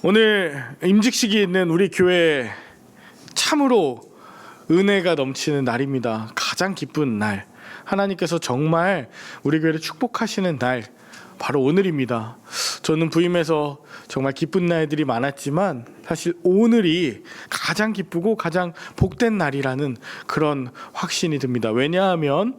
오늘 임직식이 있는 우리 교회 참으로 은혜가 넘치는 날입니다. 가장 기쁜 날. 하나님께서 정말 우리 교회를 축복하시는 날 바로 오늘입니다. 저는 부임해서 정말 기쁜 날들이 많았지만 사실 오늘이 가장 기쁘고 가장 복된 날이라는 그런 확신이 듭니다. 왜냐하면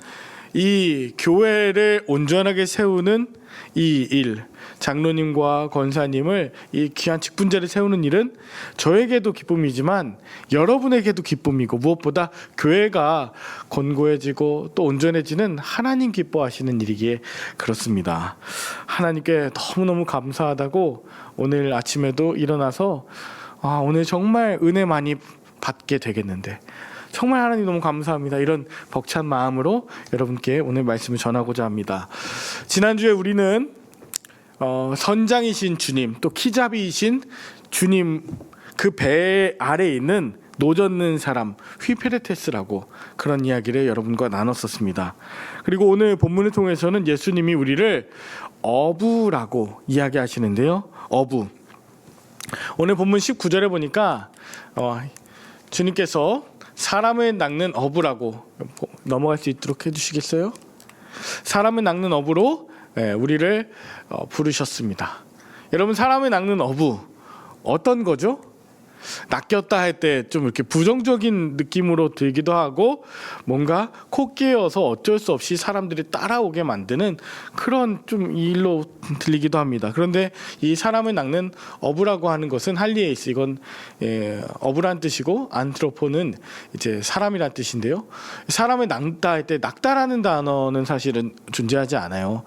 이 교회를 온전하게 세우는 이 일, 장로님과 권사님을 이 귀한 직분자를 세우는 일은 저에게도 기쁨이지만 여러분에게도 기쁨이고 무엇보다 교회가 건고해지고 또 온전해지는 하나님 기뻐하시는 일이기에 그렇습니다. 하나님께 너무너무 감사하다고 오늘 아침에도 일어나서 아, 오늘 정말 은혜 많이 받게 되겠는데 정말 하나님 너무 감사합니다. 이런 벅찬 마음으로 여러분께 오늘 말씀을 전하고자 합니다. 지난주에 우리는 어, 선장이신 주님 또 키잡이이신 주님 그 배 아래에 있는 노젓는 사람 휘페레테스라고 그런 이야기를 여러분과 나눴었습니다. 그리고 오늘 본문을 통해서는 예수님이 우리를 어부라고 이야기하시는데요. 어부. 오늘 본문 19절에 보니까 어, 주님께서 사람을 낚는 어부라고 넘어갈 수 있도록 해주시겠어요? 사람을 낚는 어부로 예, 우리를 어, 부르셨습니다. 여러분 사람을 낚는 어부 어떤 거죠? 낚였다 할 때 좀 이렇게 부정적인 느낌으로 들기도 하고 뭔가 코끼여서 어쩔 수 없이 사람들이 따라오게 만드는 그런 좀 일로 들리기도 합니다. 그런데 이 사람을 낚는 어부라고 하는 것은 할리에이스 이건 예, 어부란 뜻이고 안트로포는 이제 사람이란 뜻인데요. 사람을 낚다 할 때 낚다라는 단어는 사실은 존재하지 않아요.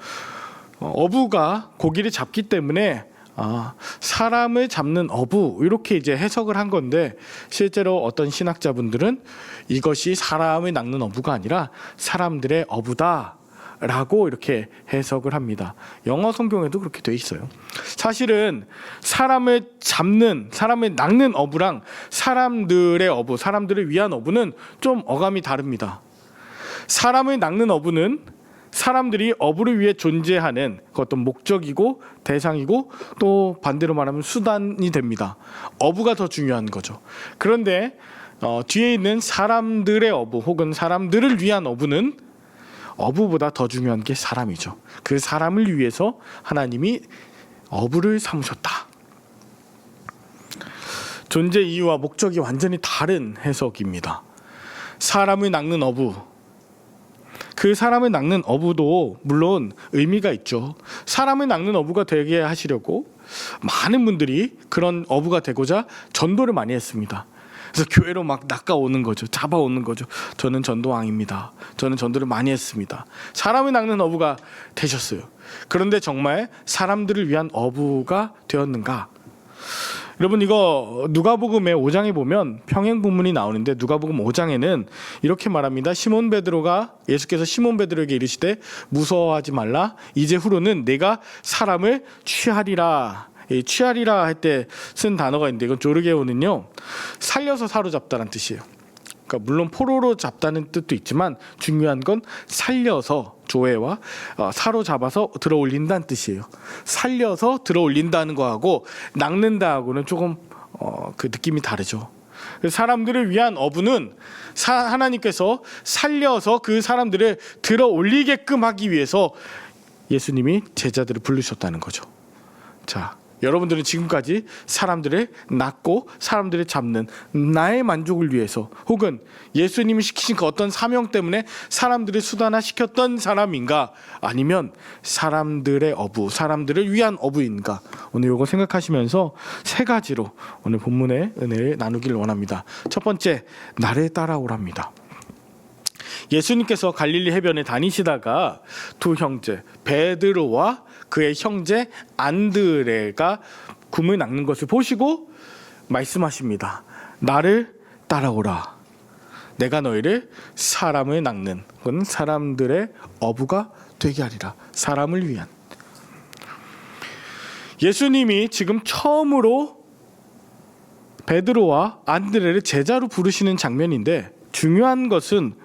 어, 어부가 고기를 잡기 때문에 아, 사람을 잡는 어부 이렇게 이제 해석을 한 건데 실제로 어떤 신학자분들은 이것이 사람을 낚는 어부가 아니라 사람들의 어부다. 라고 이렇게 해석을 합니다. 영어 성경에도 그렇게 돼 있어요. 사실은 사람을 잡는, 사람을 낚는 어부랑 사람들의 어부, 사람들을 위한 어부는 좀 어감이 다릅니다. 사람을 낚는 어부는 사람들이 어부를 위해 존재하는 그 어떤 목적이고 대상이고 또 반대로 말하면 수단이 됩니다. 어부가 더 중요한 거죠. 그런데 어, 뒤에 있는 사람들의 어부 혹은 사람들을 위한 어부는 어부보다 더 중요한 게 사람이죠. 그 사람을 위해서 하나님이 어부를 삼으셨다. 존재 이유와 목적이 완전히 다른 해석입니다. 사람을 낚는 어부, 그 사람을 낚는 어부도 물론 의미가 있죠. 사람을 낚는 어부가 되게 하시려고 많은 분들이 그런 어부가 되고자 전도를 많이 했습니다. 그래서 교회로 막 낚아오는 거죠. 잡아오는 거죠. 저는 전도왕입니다. 저는 전도를 많이 했습니다. 사람을 낚는 어부가 되셨어요. 그런데 정말 사람들을 위한 어부가 되었는가? 여러분 이거 누가복음의 5장에 보면 평행 본문이 나오는데 누가복음 5장에는 이렇게 말합니다. 시몬 베드로가 예수께서 시몬 베드로에게 이르시되 무서워하지 말라. 이제 후로는 내가 사람을 취하리라. 이 취하리라 할 때 쓴 단어가 있는데 이건 조르게오는요. 살려서 사로잡다라는 뜻이에요. 그러니까 물론 포로로 잡다는 뜻도 있지만 중요한 건 살려서 조회와 어, 사로잡아서 들어올린다는 뜻이에요. 살려서 들어올린다는 거하고 낚는다하고는 조금 어, 그 느낌이 다르죠. 사람들을 위한 어부는 사, 하나님께서 살려서 그 사람들을 들어올리게끔 하기 위해서 예수님이 제자들을 부르셨다는 거죠. 자, 여러분들은 지금까지 사람들을 낚고 사람들을 잡는 나의 만족을 위해서 혹은 예수님이 시키신 그 어떤 사명 때문에 사람들을 수단화 시켰던 사람인가 아니면 사람들의 어부, 사람들을 위한 어부인가 오늘 이거 생각하시면서 세 가지로 오늘 본문의 은혜를 나누기를 원합니다. 첫 번째, 나를 따라오랍니다. 예수님께서 갈릴리 해변에 다니시다가 두 형제 베드로와 그의 형제 안드레가 굼을 낚는 것을 보시고 말씀하십니다. 나를 따라오라. 내가 너희를 사람을 낚는 건 사람들의 어부가 되게 하리라. 사람을 위한. 예수님이 지금 처음으로 베드로와 안드레를 제자로 부르시는 장면인데 중요한 것은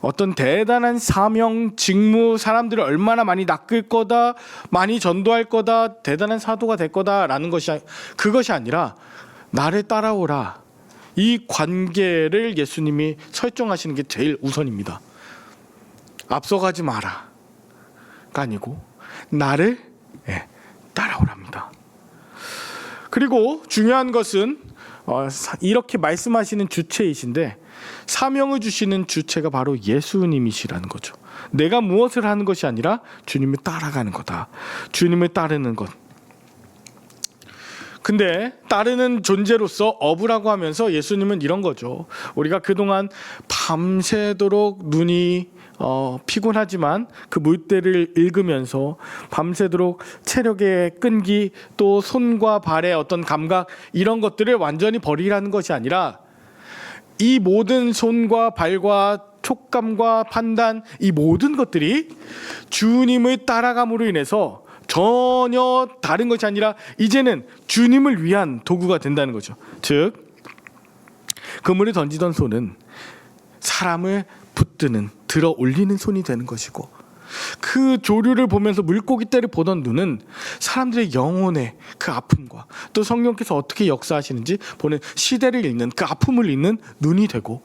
어떤 대단한 사명, 직무, 사람들을 얼마나 많이 낚을 거다, 많이 전도할 거다, 대단한 사도가 될 거다라는 것이 아- 그것이 아니라 나를 따라오라. 이 관계를 예수님이 설정하시는 게 제일 우선입니다. 앞서가지 마라. 가 아니고 나를 예, 따라오랍니다. 그리고 중요한 것은 어, 사- 이렇게 말씀하시는 주체이신데 사명을 주시는 주체가 바로 예수님이시라는 거죠. 내가 무엇을 하는 것이 아니라 주님을 따라가는 거다. 주님을 따르는 것. 근데 따르는 존재로서 어부라고 하면서 예수님은 이런 거죠. 우리가 그동안 밤새도록 눈이 어, 피곤하지만 그 물때를 읽으면서 밤새도록 체력의 끈기 또 손과 발의 어떤 감각 이런 것들을 완전히 버리라는 것이 아니라 이 모든 손과 발과 촉감과 판단 이 모든 것들이 주님을 따라감으로 인해서 전혀 다른 것이 아니라 이제는 주님을 위한 도구가 된다는 거죠. 즉 그물을 던지던 손은 사람을 붙드는 들어 올리는 손이 되는 것이고 그 조류를 보면서 물고기 떼를 보던 눈은 사람들의 영혼의 그 아픔과 또 성령께서 어떻게 역사하시는지 보는 시대를 읽는 그 아픔을 읽는 눈이 되고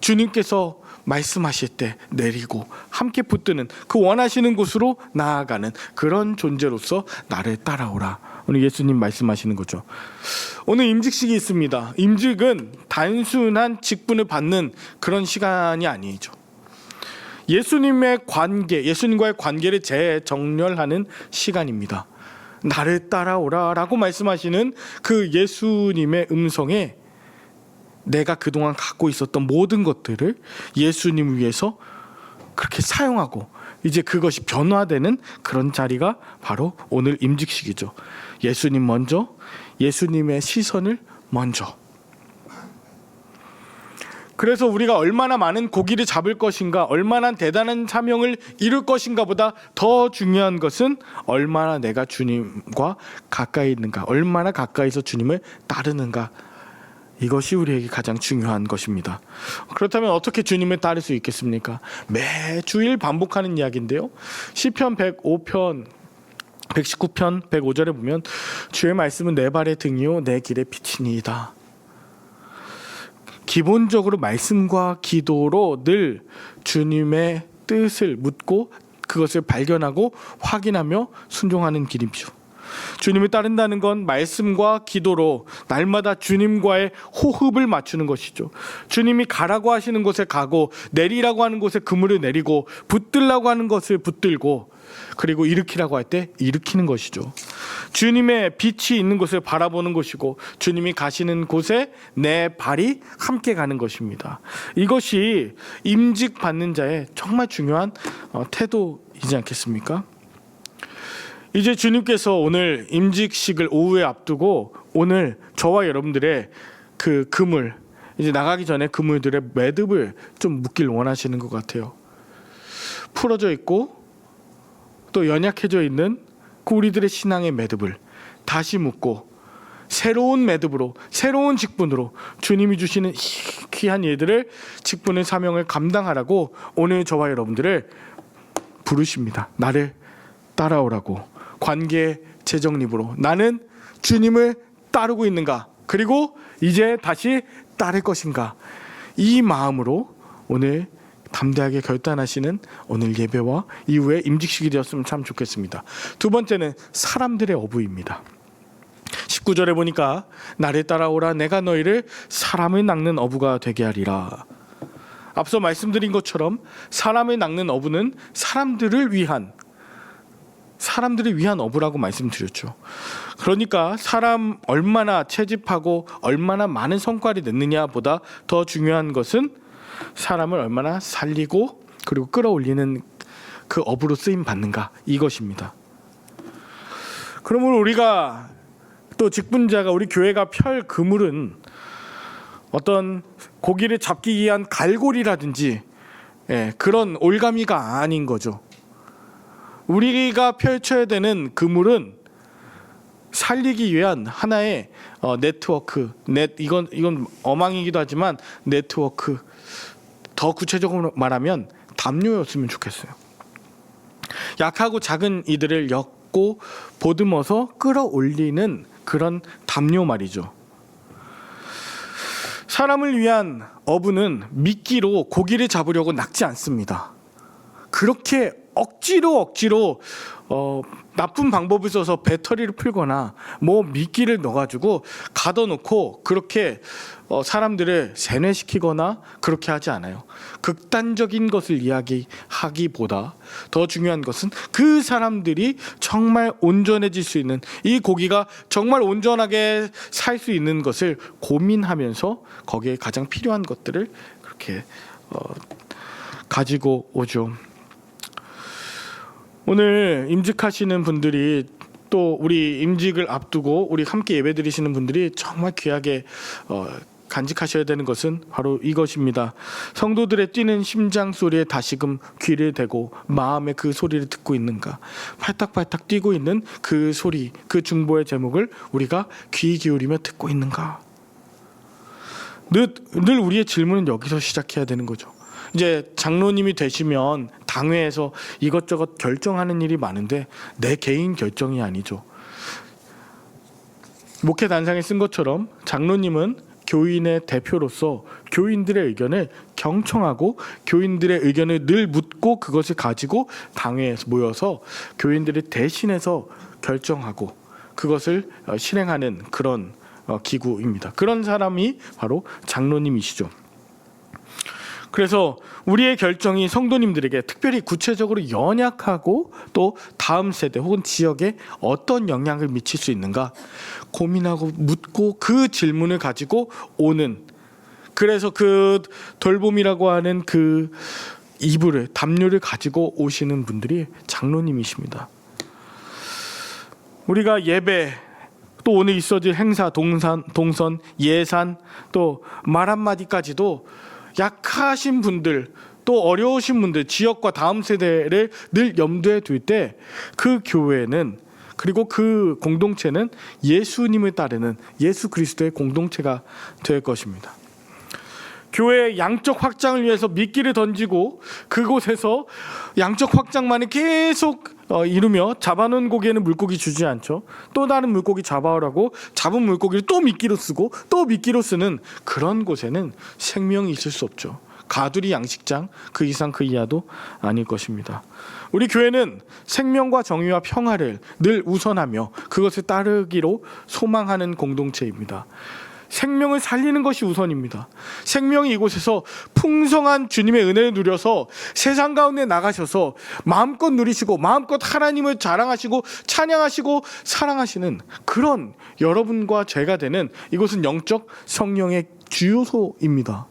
주님께서 말씀하실 때 내리고 함께 붙드는 그 원하시는 곳으로 나아가는 그런 존재로서 나를 따라오라. 오늘 예수님 말씀하시는 거죠. 오늘 임직식이 있습니다. 임직은 단순한 직분을 받는 그런 시간이 아니죠. 예수님의 관계, 예수님과의 관계를 재정렬하는 시간입니다. 나를 따라오라라고 말씀하시는 그 예수님의 음성에 내가 그동안 갖고 있었던 모든 것들을 예수님 위해서 그렇게 사용하고 이제 그것이 변화되는 그런 자리가 바로 오늘 임직식이죠. 예수님 먼저, 예수님의 시선을 먼저. 그래서 우리가 얼마나 많은 고기를 잡을 것인가, 얼마나 대단한 사명을 이룰 것인가 보다 더 중요한 것은 얼마나 내가 주님과 가까이 있는가, 얼마나 가까이서 주님을 따르는가. 이것이 우리에게 가장 중요한 것입니다. 그렇다면 어떻게 주님을 따를 수 있겠습니까? 매주일 반복하는 이야기인데요. 시편 105편 119편 105절에 보면 주의 말씀은 내 발의 등이요 내 길의 빛이니이다. 기본적으로 말씀과 기도로 늘 주님의 뜻을 묻고 그것을 발견하고 확인하며 순종하는 길이죠. 주님을 따른다는 건 말씀과 기도로 날마다 주님과의 호흡을 맞추는 것이죠. 주님이 가라고 하시는 곳에 가고 내리라고 하는 곳에 그물을 내리고 붙들라고 하는 것을 붙들고 그리고 일으키라고 할 때 일으키는 것이죠. 주님의 빛이 있는 곳을 바라보는 것이고 주님이 가시는 곳에 내 발이 함께 가는 것입니다. 이것이 임직 받는 자의 정말 중요한 어, 태도이지 않겠습니까? 이제 주님께서 오늘 임직식을 오후에 앞두고 오늘 저와 여러분들의 그 그물 이제 나가기 전에 그물들의 매듭을 좀 묶길 원하시는 것 같아요. 풀어져 있고 또 연약해져 있는 그 우리들의 신앙의 매듭을 다시 묶고 새로운 매듭으로 새로운 직분으로 주님이 주시는 이 귀한 예들을 직분의 사명을 감당하라고 오늘 저와 여러분들을 부르십니다. 나를 따라오라고 관계 재정립으로 나는 주님을 따르고 있는가 그리고 이제 다시 따를 것인가 이 마음으로 오늘 담대하게 결단하시는 오늘 예배와 이후에 임직식이 되었으면 참 좋겠습니다. 두 번째는 사람들의 어부입니다. 19절에 보니까 나를 따라오라 내가 너희를 사람을 낚는 어부가 되게 하리라. 앞서 말씀드린 것처럼 사람을 낚는 어부는 사람들을 위한 사람들을 위한 어부라고 말씀드렸죠. 그러니까 사람 얼마나 채집하고 얼마나 많은 성과를 냈느냐보다 더 중요한 것은 사람을 얼마나 살리고 그리고 끌어올리는 그 업으로 쓰임 받는가 이것입니다. 그러므로 우리가 또 직분자가 우리 교회가 펼 그물은 어떤 고기를 잡기 위한 갈고리라든지 예, 그런 올가미가 아닌 거죠. 우리가 펼쳐야 되는 그물은 살리기 위한 하나의 어, 네트워크, 넷 이건 이건 어망이기도 하지만 네트워크 더 구체적으로 말하면 담요였으면 좋겠어요. 약하고 작은 이들을 엮고 보듬어서 끌어올리는 그런 담요 말이죠. 사람을 위한 어부는 미끼로 고기를 잡으려고 낚지 않습니다. 그렇게 억지로 억지로 어, 나쁜 방법을 써서 배터리를 풀거나 뭐 미끼를 넣어가지고 가둬놓고 그렇게 어, 사람들을 세뇌시키거나 그렇게 하지 않아요. 극단적인 것을 이야기하기보다 더 중요한 것은 그 사람들이 정말 온전해질 수 있는 이 고기가 정말 온전하게 살 수 있는 것을 고민하면서 거기에 가장 필요한 것들을 그렇게 어, 가지고 오죠. 오늘 임직하시는 분들이 또 우리 임직을 앞두고 우리 함께 예배드리시는 분들이 정말 귀하게 어, 간직하셔야 되는 것은 바로 이것입니다. 성도들의 뛰는 심장 소리에 다시금 귀를 대고 마음의 그 소리를 듣고 있는가? 팔딱팔딱 뛰고 있는 그 소리, 그 중보의 제목을 우리가 귀 기울이며 듣고 있는가? 늘, 늘 우리의 질문은 여기서 시작해야 되는 거죠. 이제 장로님이 되시면 당회에서 이것저것 결정하는 일이 많은데 내 개인 결정이 아니죠. 목회 단상에 쓴 것처럼 장로님은 교인의 대표로서 교인들의 의견을 경청하고 교인들의 의견을 늘 묻고 그것을 가지고 당회에 모여서 교인들이 대신해서 결정하고 그것을 어, 실행하는 그런 어, 기구입니다. 그런 사람이 바로 장로님이시죠. 그래서 우리의 결정이 성도님들에게 특별히 구체적으로 연약하고 또 다음 세대 혹은 지역에 어떤 영향을 미칠 수 있는가 고민하고 묻고 그 질문을 가지고 오는 그래서 그 돌봄이라고 하는 그 이불을 담요를 가지고 오시는 분들이 장로님이십니다. 우리가 예배 또 오늘 있어질 행사 동산 동선 예산 또 말 한마디까지도 약하신 분들 또 어려우신 분들 지역과 다음 세대를 늘 염두에 둘 때 그 교회는 그리고 그 공동체는 예수님을 따르는 예수 그리스도의 공동체가 될 것입니다. 교회의 양적 확장을 위해서 미끼를 던지고 그곳에서 양적 확장만을 계속 어, 이루며 잡아놓은 고기에는 물고기 주지 않죠. 또 다른 물고기 잡아오라고 잡은 물고기를 또 미끼로 쓰고 또 미끼로 쓰는 그런 곳에는 생명이 있을 수 없죠. 가두리 양식장 그 이상 그 이하도 아닐 것입니다. 우리 교회는 생명과 정의와 평화를 늘 우선하며 그것을 따르기로 소망하는 공동체입니다. 생명을 살리는 것이 우선입니다. 생명이 이곳에서 풍성한 주님의 은혜를 누려서 세상 가운데 나가셔서 마음껏 누리시고 마음껏 하나님을 자랑하시고 찬양하시고 사랑하시는 그런 여러분과 제가 되는 이곳은 영적 성령의 주요소입니다.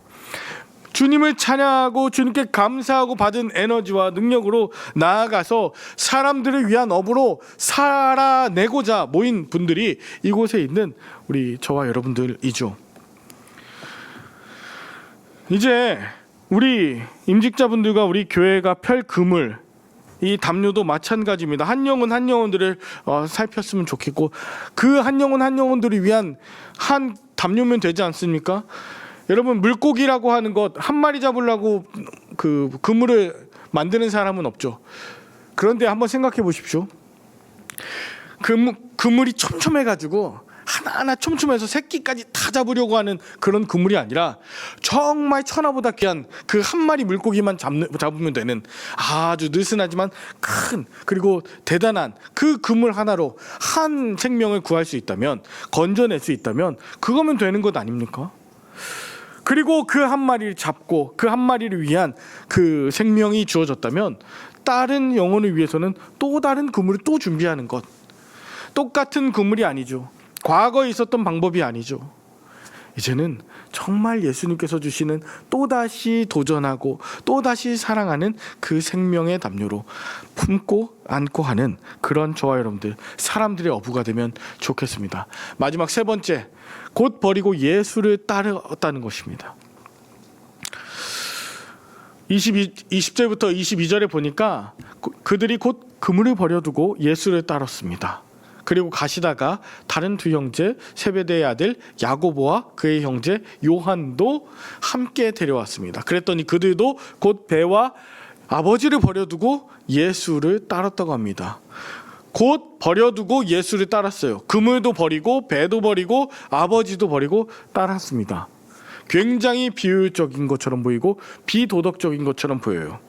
주님을 찬양하고 주님께 감사하고 받은 에너지와 능력으로 나아가서 사람들을 위한 업으로 살아내고자 모인 분들이 이곳에 있는 우리 저와 여러분들이죠. 이제 우리 임직자분들과 우리 교회가 펼 금을 이 담요도 마찬가지입니다. 한 영혼 한 영혼들을 어, 살폈으면 좋겠고 그 한 영혼 한 영혼들을 위한 한 담요면 되지 않습니까? 여러분 물고기라고 하는 것 한 마리 잡으려고 그 그물을 만드는 사람은 없죠. 그런데 한번 생각해 보십시오. 그물, 그물이 촘촘해 가지고 하나하나 촘촘해서 새끼까지 다 잡으려고 하는 그런 그물이 아니라 정말 천하보다 귀한 그 한 마리 물고기만 잡는, 잡으면 되는 아주 느슨하지만 큰 그리고 대단한 그 그물 하나로 한 생명을 구할 수 있다면 건져낼 수 있다면 그거면 되는 것 아닙니까? 그리고 그 한 마리를 잡고 그 한 마리를 위한 그 생명이 주어졌다면 다른 영혼을 위해서는 또 다른 그물을 또 준비하는 것 똑같은 그물이 아니죠. 과거에 있었던 방법이 아니죠. 이제는 정말 예수님께서 주시는 또다시 도전하고 또다시 사랑하는 그 생명의 담요로 품고 안고 하는 그런 저와 여러분들 사람들의 어부가 되면 좋겠습니다. 마지막 세 번째 곧 버리고 예수를 따르었다는 것입니다. 22, 20절부터 22절에 보니까 그- 그들이 곧 그물을 버려두고 예수를 따랐습니다. 그리고 가시다가 다른 두 형제 세베대의 아들 야고보와 그의 형제 요한도 함께 데려왔습니다. 그랬더니 그들도 곧 배와 아버지를 버려두고 예수를 따랐다고 합니다. 곧 버려두고 예수를 따랐어요. 그물도 버리고 배도 버리고 아버지도 버리고 따랐습니다. 굉장히 비효율적인 것처럼 보이고 비도덕적인 것처럼 보여요.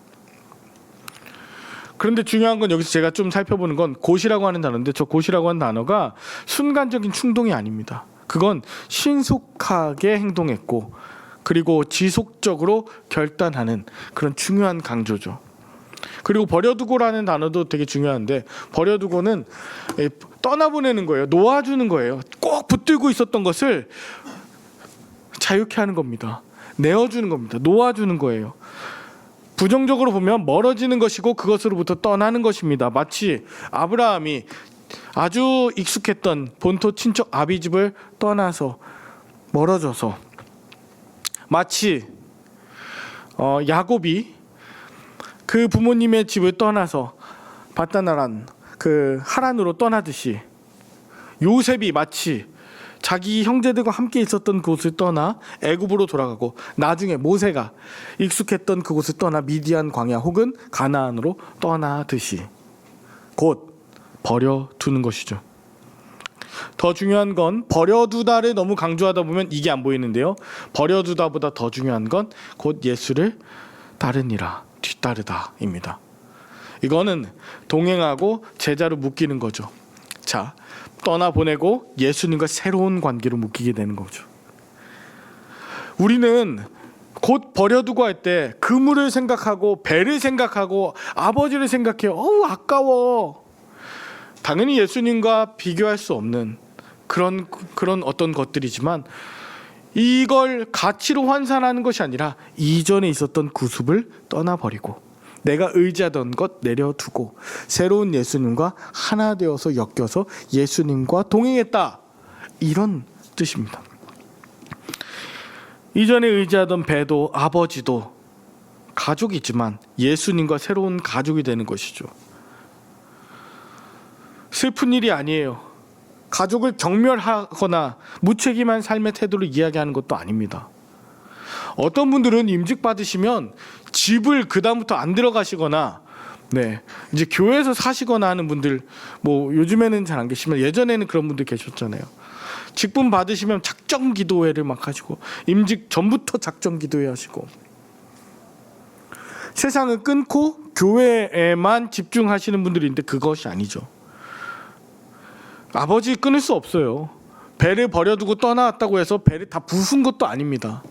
그런데 중요한 건 여기서 제가 좀 살펴보는 건 곧이라고 하는 단어인데 저 곧이라고 하는 단어가 순간적인 충동이 아닙니다. 그건 신속하게 행동했고 그리고 지속적으로 결단하는 그런 중요한 강조죠. 그리고 버려두고라는 단어도 되게 중요한데 버려두고는 에, 떠나보내는 거예요. 놓아주는 거예요. 꼭 붙들고 있었던 것을 자유케 하는 겁니다. 내어주는 겁니다. 놓아주는 거예요. 부정적으로 보면 멀어지는 것이고 그것으로부터 떠나는 것입니다. 마치 아브라함이 아주 익숙했던 본토 친척 아비 집을 떠나서 멀어져서 마치 어, 야곱이 그 부모님의 집을 떠나서 바다나란 그 하란으로 떠나듯이 요셉이 마치 자기 형제들과 함께 있었던 곳을 떠나 애굽으로 돌아가고 나중에 모세가 익숙했던 그곳을 떠나 미디안 광야 혹은 가나안으로 떠나듯이 곧 버려두는 것이죠. 더 중요한 건 버려두다를 너무 강조하다 보면 이게 안 보이는데요. 버려두다보다 더 중요한 건 곧 예수를 따르니라 뒤따르다입니다. 이거는 동행하고 제자로 묶이는 거죠. 자, 떠나 보내고 예수님과 새로운 관계로 묶이게 되는 거죠. 우리는 곧 버려두고 할 때 그물을 생각하고 배를 생각하고 아버지를 생각해요. 어우 아까워. 당연히 예수님과 비교할 수 없는 그런 그런 어떤 것들이지만 이걸 가치로 환산하는 것이 아니라 이전에 있었던 구습을 떠나버리고 내가 의지하던 것 내려두고 새로운 예수님과 하나 되어서 엮여서 예수님과 동행했다 이런 뜻입니다. 이전에 의지하던 배도 아버지도 가족이지만 예수님과 새로운 가족이 되는 것이죠. 슬픈 일이 아니에요. 가족을 경멸하거나 무책임한 삶의 태도를 이야기하는 것도 아닙니다. 어떤 분들은 임직 받으시면 집을 그 다음부터 안 들어가시거나 네 이제 교회에서 사시거나 하는 분들 뭐 요즘에는 잘 안 계시면 예전에는 그런 분들 계셨잖아요. 직분 받으시면 작정 기도회를 막 하시고 임직 전부터 작정 기도회 하시고 세상을 끊고 교회에만 집중하시는 분들인데 그것이 아니죠. 아버지 끊을 수 없어요. 배를 버려두고 떠나왔다고 해서 배를 다 부순 것도 아닙니다.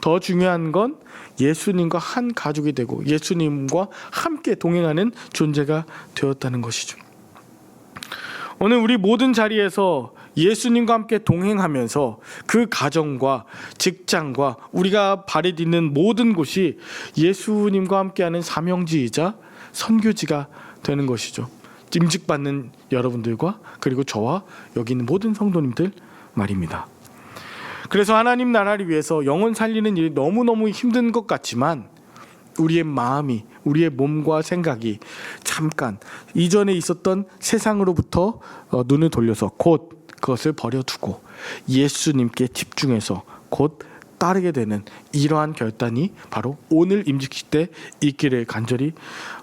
더 중요한 건 예수님과 한 가족이 되고 예수님과 함께 동행하는 존재가 되었다는 것이죠. 오늘 우리 모든 자리에서 예수님과 함께 동행하면서 그 가정과 직장과 우리가 발이 딛는 모든 곳이 예수님과 함께하는 사명지이자 선교지가 되는 것이죠. 임직받는 여러분들과 그리고 저와 여기 있는 모든 성도님들 말입니다. 그래서 하나님 나라를 위해서 영혼 살리는 일이 너무너무 힘든 것 같지만 우리의 마음이 우리의 몸과 생각이 잠깐 이전에 있었던 세상으로부터 어, 눈을 돌려서 곧 그것을 버려두고 예수님께 집중해서 곧 따르게 되는 이러한 결단이 바로 오늘 임직식 때 있기를 간절히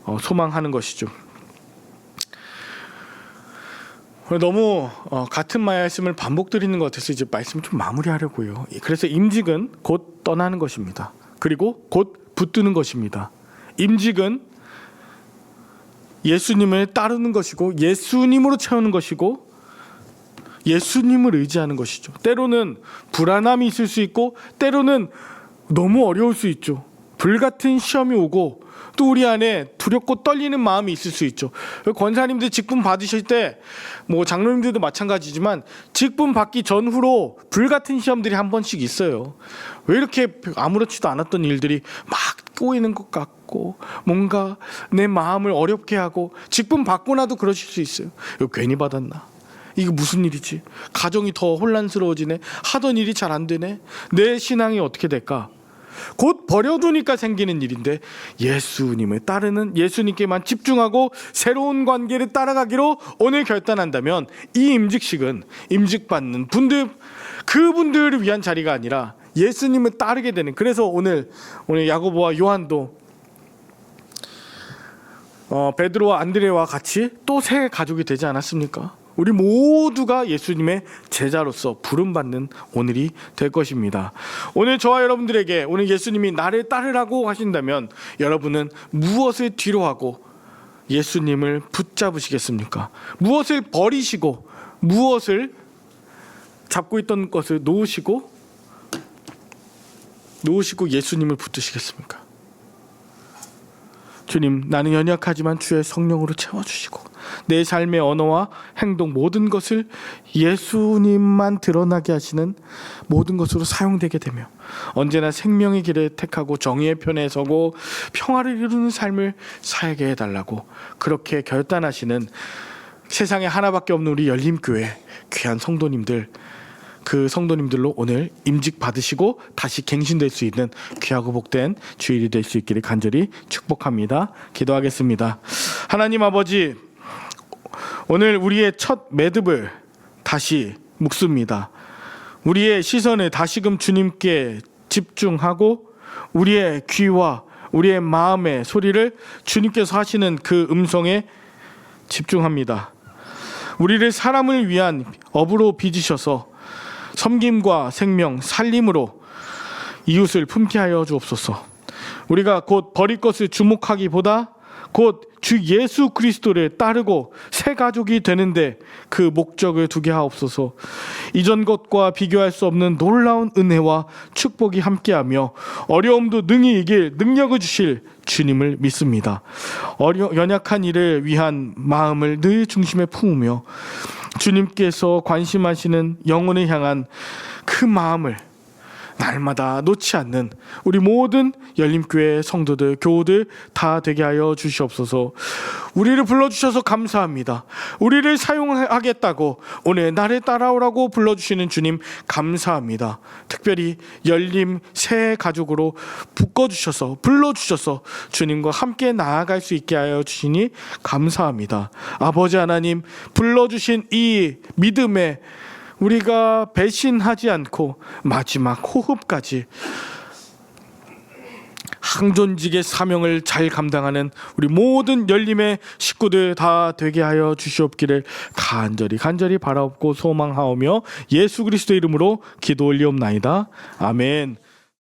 어, 소망하는 것이죠. 너무 어, 같은 말씀을 반복 드리는 것 같아서 이제 말씀 좀 마무리하려고요. 그래서 임직은 곧 떠나는 것입니다. 그리고 곧 붙드는 것입니다. 임직은 예수님을 따르는 것이고 예수님으로 채우는 것이고 예수님을 의지하는 것이죠. 때로는 불안함이 있을 수 있고 때로는 너무 어려울 수 있죠. 불같은 시험이 오고 또 우리 안에 두렵고 떨리는 마음이 있을 수 있죠. 권사님들 직분 받으실 때 뭐 장로님들도 마찬가지지만 직분 받기 전후로 불같은 시험들이 한 번씩 있어요. 왜 이렇게 아무렇지도 않았던 일들이 막 꼬이는 것 같고 뭔가 내 마음을 어렵게 하고 직분 받고 나도 그러실 수 있어요. 이거 괜히 받았나? 이거 무슨 일이지? 가정이 더 혼란스러워지네. 하던 일이 잘 안 되네. 내 신앙이 어떻게 될까? 곧 버려두니까 생기는 일인데 예수님을 따르는 예수님께만 집중하고 새로운 관계를 따라가기로 오늘 결단한다면 이 임직식은 임직받는 분들 그분들을 위한 자리가 아니라 예수님을 따르게 되는 그래서 오늘 오늘 야고보와 요한도 어, 베드로와 안드레와 같이 또 새 가족이 되지 않았습니까? 우리 모두가 예수님의 제자로서 부름받는 오늘이 될 것입니다. 오늘 저와 여러분들에게 오늘 예수님이 나를 따르라고 하신다면 여러분은 무엇을 뒤로하고 예수님을 붙잡으시겠습니까? 무엇을 버리시고 무엇을 잡고 있던 것을 놓으시고 놓으시고 예수님을 붙드시겠습니까? 주님, 나는 연약하지만 주의 성령으로 채워주시고 내 삶의 언어와 행동 모든 것을 예수님만 드러나게 하시는 모든 것으로 사용되게 되며 언제나 생명의 길을 택하고 정의의 편에 서고 평화를 이루는 삶을 살게 해달라고 그렇게 결단하시는 세상에 하나밖에 없는 우리 열림교회 귀한 성도님들 그 성도님들로 오늘 임직 받으시고 다시 갱신될 수 있는 귀하고 복된 주일이 될 수 있기를 간절히 축복합니다. 기도하겠습니다. 하나님 아버지 오늘 우리의 첫 매듭을 다시 묶습니다. 우리의 시선을 다시금 주님께 집중하고 우리의 귀와 우리의 마음의 소리를 주님께서 하시는 그 음성에 집중합니다. 우리를 사람을 위한 업으로 빚으셔서 섬김과 생명, 살림으로 이웃을 품게 하여 주옵소서. 우리가 곧 버릴 것을 주목하기보다 곧 주 예수 그리스도를 따르고 새 가족이 되는데 그 목적을 두게 하옵소서. 이전 것과 비교할 수 없는 놀라운 은혜와 축복이 함께하며 어려움도 능히 이길 능력을 주실 주님을 믿습니다. 어려 연약한 이를 위한 마음을 늘 중심에 품으며 주님께서 관심하시는 영혼을 향한 그 마음을 날마다 놓지 않는 우리 모든 열림교회 성도들, 교우들 다 되게 하여 주시옵소서. 우리를 불러주셔서 감사합니다. 우리를 사용하겠다고 오늘 나를 따라오라고 불러주시는 주님 감사합니다. 특별히 열림 새 가족으로 묶어주셔서 불러주셔서 주님과 함께 나아갈 수 있게 하여 주시니 감사합니다. 아버지 하나님 불러주신 이 믿음의 우리가 배신하지 않고 마지막 호흡까지 항존직의 사명을 잘 감당하는 우리 모든 열림의 식구들 다 되게 하여 주시옵기를 간절히 간절히 바라옵고 소망하오며 예수 그리스도 이름으로 기도 올리옵나이다. 아멘.